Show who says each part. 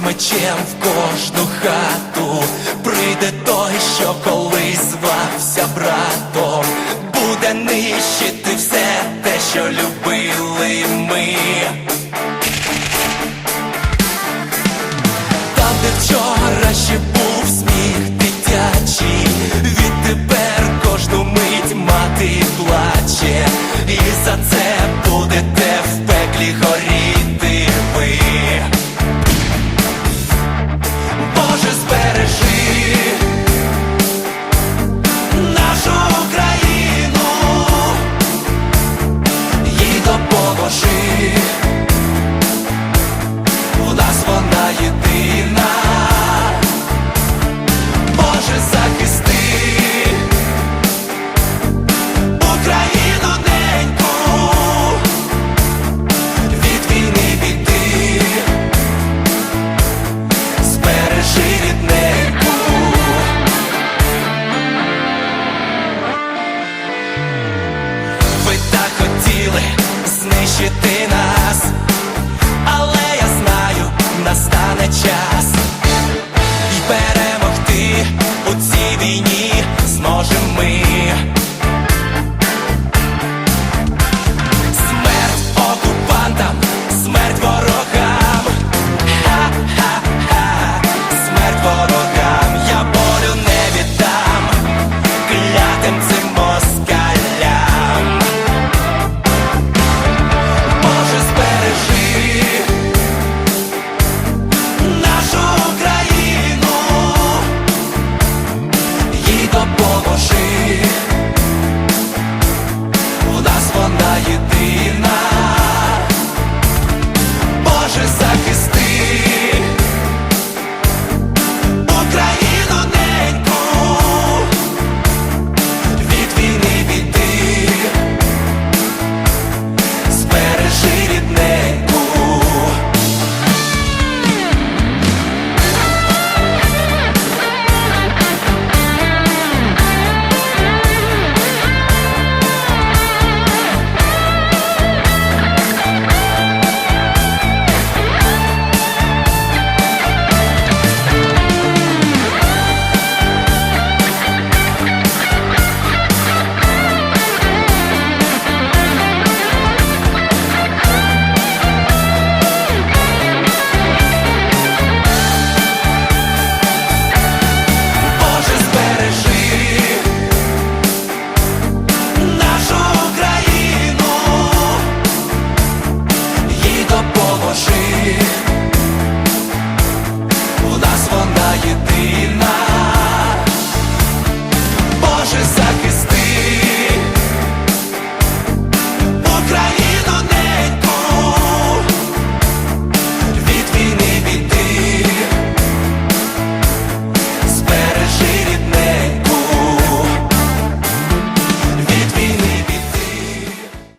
Speaker 1: мечем в кожну хату. Прийде той, що колись звався братом, буде нищити все те, що любили ми. знищити нас, але я знаю, настане час.